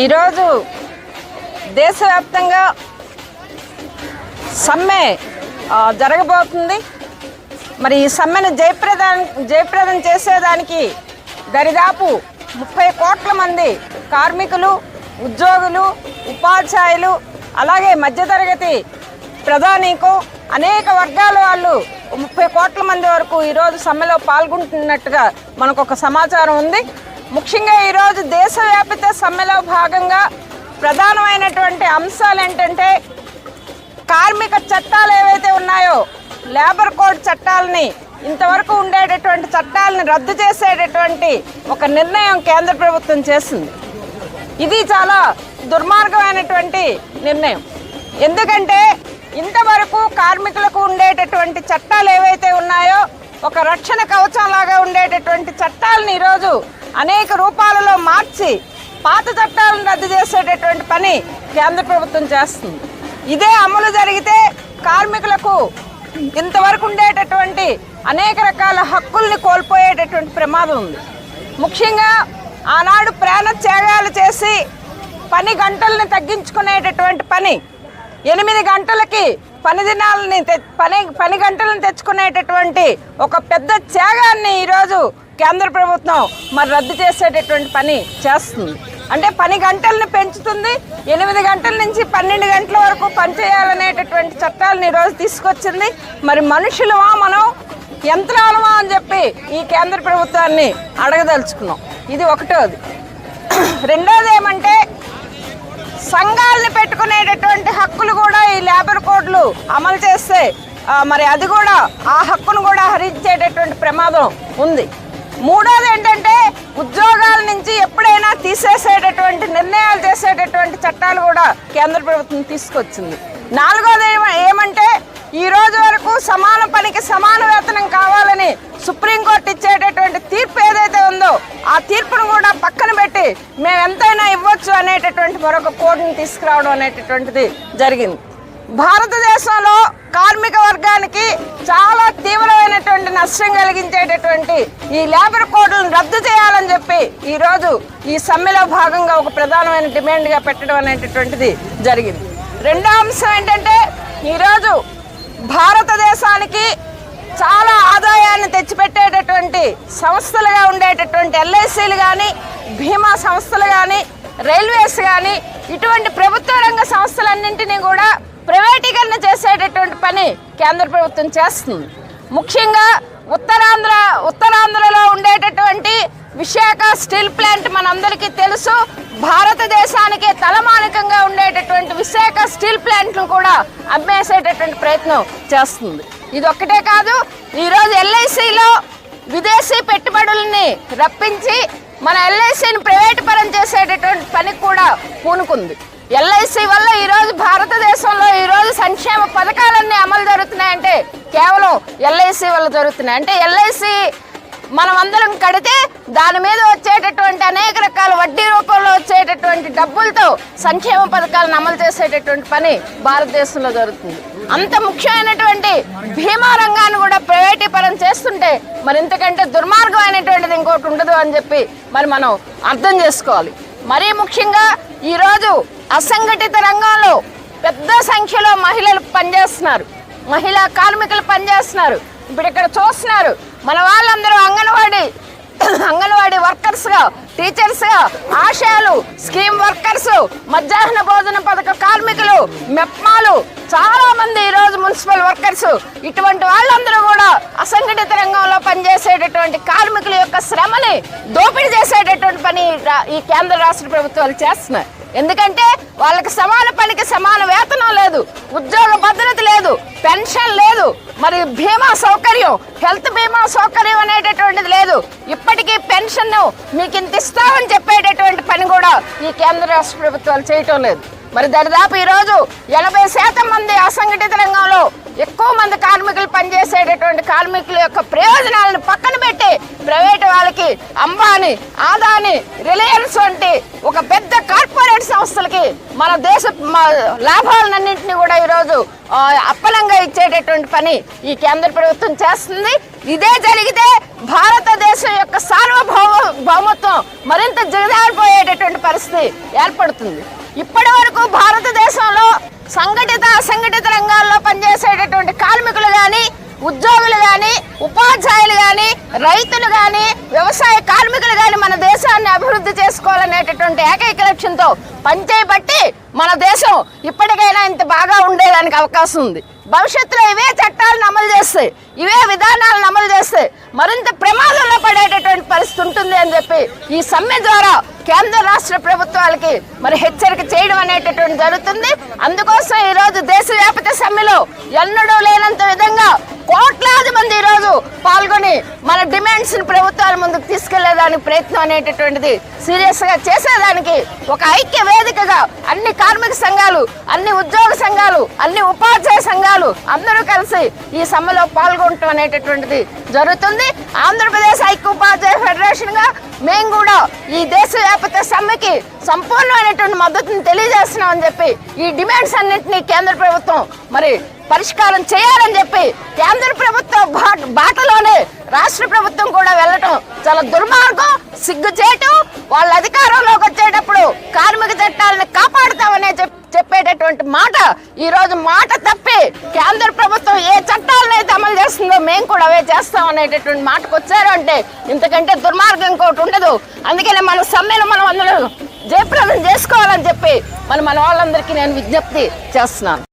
ఈరోజు దేశవ్యాప్తంగా సమ్మె జరగబోతుంది. మరి ఈ సమ్మెను జయప్రదం జయప్రదం చేసేదానికి దరిదాపు ముప్పై కోట్ల మంది కార్మికులు ఉద్యోగులు ఉపాధ్యాయులు అలాగే మధ్యతరగతి ప్రధానికు అనేక వర్గాల వాళ్ళు ముప్పై కోట్ల మంది వరకు ఈరోజు సమ్మెలో పాల్గొంటున్నట్టుగా మనకు ఒక సమాచారం ఉంది. ముఖ్యంగా ఈరోజు దేశవ్యాపిత సమ్మెలో భాగంగా ప్రధానమైనటువంటి అంశాలు ఏంటంటే కార్మిక చట్టాలు ఏవైతే ఉన్నాయో లేబర్ కోడ్ చట్టాలని ఇంతవరకు ఉండేటటువంటి చట్టాలను రద్దు చేసేటటువంటి ఒక నిర్ణయం కేంద్ర ప్రభుత్వం చేసింది. ఇది చాలా దుర్మార్గమైనటువంటి నిర్ణయం. ఎందుకంటే ఇంతవరకు కార్మికులకు ఉండేటటువంటి చట్టాలు ఏవైతే ఉన్నాయో ఒక రక్షణ కవచంలాగా ఉండేటటువంటి చట్టాలను ఈరోజు అనేక రూపాలలో మార్చి పాత చట్టాలను రద్దు చేసేటటువంటి పని కేంద్ర ప్రభుత్వం చేస్తుంది. ఇదే అమలు జరిగితే కార్మికులకు ఇంతవరకు ఉండేటటువంటి అనేక రకాల హక్కుల్ని కోల్పోయేటటువంటి ప్రమాదం ఉంది. ముఖ్యంగా ఆనాడు ప్రాణ త్యాగాలు చేసి పని గంటల్ని తగ్గించుకునేటటువంటి పని ఎనిమిది గంటలకి పని దినాలని తె- పని పని గంటలను తెచ్చుకునేటటువంటి ఒక పెద్ద త్యాగాన్ని ఈరోజు కేంద్ర ప్రభుత్వం మరి రద్దు చేసేటటువంటి పని చేస్తుంది. అంటే పని గంటలను పెంచుతుంది ఎనిమిది గంటల నుంచి పన్నెండు గంటల వరకు పనిచేయాలనేటటువంటి చట్టాలను ఈరోజు తీసుకొచ్చింది. మరి మనుషులమా మనం? యంత్రాలమా అని చెప్పి ఈ కేంద్ర ప్రభుత్వాన్ని అడగదలుచుకున్నాం. ఇది ఒకటోది. రెండోది ఏమంటే సంఘాలను పెట్టుకునేటటువంటి హక్కులు కూడా ఈ లేబర్ కోడ్లు అమలు చేస్తే మరి అది కూడా ఆ హక్కును కూడా హరించేటటువంటి ప్రమాదం ఉంది. మూడోది ఏంటంటే ఉద్యోగాల నుంచి ఎప్పుడైనా తీసేసేటటువంటి నిర్ణయాలు చేసేటటువంటి చట్టాలు కూడా కేంద్ర ప్రభుత్వం తీసుకొచ్చింది. నాలుగోది ఏమ- ఏమంటే ఈ రోజు వరకు సమాన పనికి సమాన వేతనం కావాలని సుప్రీంకోర్టు ఇచ్చేటటువంటి తీర్పు ఏదైతే ఉందో ఆ తీర్పును కూడా పక్కన పెట్టి మేము ఎంతైనా ఇవ్వచ్చు అనేటటువంటి మరొక కోడ్ని తీసుకురావడం అనేటటువంటిది జరిగింది. భారతదేశంలో కార్మిక వర్గానికి చాలా తీవ్రమైనటువంటి నష్టం కలిగించేటటువంటి ఈ లేబర్ కోడ్లను రద్దు చేయాలని చెప్పి ఈరోజు ఈ సమ్మెలో భాగంగా ఒక ప్రధానమైన డిమాండ్గా పెట్టడం అనేటటువంటిది జరిగింది. రెండో అంశం ఏంటంటే ఈరోజు భారతదేశానికి చాలా ఆదాయాన్ని తెచ్చిపెట్టేటటువంటి సంస్థలుగా ఉండేటటువంటి ఎల్ఐసీలు కానీ బీమా సంస్థలు కానీ రైల్వేస్ కానీ ఇటువంటి ప్రభుత్వ రంగ సంస్థలన్నింటినీ కూడా ప్రైవేటీకరణ చేసేటటువంటి పని కేంద్ర ప్రభుత్వం చేస్తుంది. ముఖ్యంగా ఉత్తరాంధ్ర ఉత్తరాంధ్రలో ఉండేటటువంటి విశాఖ స్టీల్ ప్లాంట్ మనందరికీ తెలుసు. భారతదేశానికి తలమానికంగా ఉండేటటువంటి విశాఖ స్టీల్ ప్లాంట్లు కూడా అమ్మేసేటటువంటి ప్రయత్నం చేస్తుంది. ఇది ఒక్కటే కాదు ఈరోజు ఎల్ఐసిలో విదేశీ పెట్టుబడుల్ని రప్పించి మన ఎల్ఐసిని ప్రైవేట్ పరం చేసేటటువంటి పని కూడా పూనుకుంది. ఎల్ఐసి వల్ల ఈరోజు భారతదేశంలో ఈరోజు సంక్షేమ పథకాలన్నీ అమలు జరుగుతున్నాయంటే కేవలం ఎల్ఐసి వల్ల జరుగుతున్నాయి. అంటే ఎల్ఐసి మనం అందరం కడితే దాని మీద వచ్చేటటువంటి అనేక రకాల వడ్డీ రూపంలో వచ్చేటటువంటి డబ్బులతో సంక్షేమ పథకాలను అమలు చేసేటటువంటి పని భారతదేశంలో జరుగుతుంది. అంత ముఖ్యమైనటువంటి భీమా రంగాన్ని కూడా ప్రైవేటీకరణ చేస్తుంటే మరి ఇంతకంటే దుర్మార్గమైనటువంటిది ఇంకోటి ఉండదు అని చెప్పి మరి మనం అర్థం చేసుకోవాలి. మరీ ముఖ్యంగా ఈరోజు అసంఘటిత రంగంలో పెద్ద సంఖ్యలో మహిళలు పనిచేస్తున్నారు. మహిళా కార్మికులు పనిచేస్తున్నారు. ఇప్పుడు ఇక్కడ చూస్తున్నారు. మన వాళ్ళందరూ అంగన్వాడీ అంగన్వాడీ వర్కర్స్గా టీచర్స్గా ఆశాలు స్కీమ్ వర్కర్స్ మధ్యాహ్న భోజన పథక కార్మికులు మెప్మాలు చాలామంది ఈరోజు మున్సిపల్ వర్కర్స్. ఇటువంటి వాళ్ళందరూ కూడా అసంఘటిత రంగంలో పనిచేసేటటువంటి కార్మికుల యొక్క శ్రమని దోపిడీ చేసేటటువంటి పని ఈ కేంద్ర రాష్ట్ర ప్రభుత్వాలు చేస్తున్నాయి. ఎందుకంటే వాళ్ళకి సమాన పనికి సమాన వేతనం లేదు ఉద్యోగ భద్రత లేదు పెన్షన్ లేదు మరి బీమా సౌకర్యం హెల్త్ బీమా సౌకర్యం అనేటటువంటిది లేదు. ఇప్పటికీ పెన్షన్ మీకు ఇంత ఇస్తామని చెప్పేటటువంటి పని కూడా ఈ కేంద్ర రాష్ట్ర ప్రభుత్వాలు చేయటం లేదు. మరి దరిదాపు ఈరోజు ఎనభై శాతం మంది అసంఘటిత రంగంలో ఎక్కువ మంది కార్మికులు పనిచేసేటటువంటి కార్మికుల యొక్క ప్రయోజనాలను పక్కన పెట్టి ప్రైవేట్ వాళ్ళకి అంబానీ ఆదాని రిలయన్స్ వంటి ఒక పెద్ద కార్పొరేట్ సంస్థలకి మన దేశ లాభాలన్నింటినీ కూడా ఈరోజు అప్పలంగా ఇచ్చేటటువంటి పని ఈ కేంద్ర ప్రభుత్వం చేస్తుంది. ఇదే జరిగితే భారతదేశం యొక్క సార్వభౌమ భౌమత్వం మరింత జిగదారిపోయేటటువంటి పరిస్థితి ఏర్పడుతుంది. ఇప్పటి వరకు భారతదేశంలో సంఘటిత అసంఘటిత రంగాల్లో పనిచేసేటటువంటి కార్మికులు కానీ ఉద్యోగులు కానీ ఉపాధ్యాయులు కానీ రైతులు కానీ వ్యవసాయ కార్మికులు కానీ మన దేశాన్ని అభివృద్ధి చేసుకోవాలనేటటువంటి ఏకైక లక్ష్యంతో పనిచేయబట్టి మన దేశం ఇప్పటికైనా ఇంత బాగా ఉండేదానికి అవకాశం ఉంది. భవిష్యత్తులో ఇవే చట్టాలను అమలు చేస్తే ఇవే విధానాలను అమలు చేస్తే మరింత ప్రమాదంలో పడేటటువంటి పరిస్థితి ఉంటుంది అని చెప్పి ఈ సమ్మె ద్వారా కేంద్ర రాష్ట్ర ప్రభుత్వాలకి మరి హెచ్చరిక చేయడం అనేటటువంటి జరుగుతుంది. అందుకోసం ఈరోజు దేశవ్యాప్త సమ్మెలో ఎన్నడూ లేనంత విధంగా కోట్లాది మంది ఈరోజు పాల్గొని మన డిమాండ్స్ ప్రభుత్వాల ముందుకు తీసుకెళ్ళేదానికి ప్రయత్నం అనేటటువంటిది సీరియస్గా చేసేదానికి ఒక ఐక్య వేదికగా అన్ని కార్మిక సంఘాలు అన్ని ఉద్యోగ సంఘాలు అన్ని ఉపాధ్యాయ సంఘాలు అందరూ కలిసి ఈ సమ్మెలో పాల్గొనటం అనేటటువంటిది జరుగుతుంది. ఆంధ్రప్రదేశ్ ఐక్య ఉపాధ్యాయ ఫెడరేషన్గా మేము కూడా ఈ దేశవ్యాప్త సమ్మెకి సంపూర్ణమైనటువంటి మద్దతుని తెలియజేస్తున్నామని చెప్పి ఈ డిమాండ్స్ అన్నింటినీ కేంద్ర ప్రభుత్వం మరి పరిష్కారం చేయాలని చెప్పి కేంద్ర ప్రభుత్వ బాటలోనే రాష్ట్ర ప్రభుత్వం కూడా వెళ్ళటం చాలా దుర్మార్గం సిగ్గు చేయటం వాళ్ళ అధికారంలోకి వచ్చేటప్పుడు కార్మిక చట్టాలను కాపాడుతామనే చెప్ చెప్పేటటువంటి మాట ఈ రోజు మాట తప్పి కేంద్ర ప్రభుత్వం ఏ చట్టాలను అయితే అమలు చేస్తుందో మేము కూడా అవే చేస్తాం అనేటటువంటి మాటకు వచ్చారు అంటే ఇంతకంటే దుర్మార్గం ఇంకోటి ఉండదు. అందుకనే మన సమ్మెను మనం అందరూ జయప్రదం చేసుకోవాలని చెప్పి మన మన వాళ్ళందరికీ నేను విజ్ఞప్తి చేస్తున్నాను.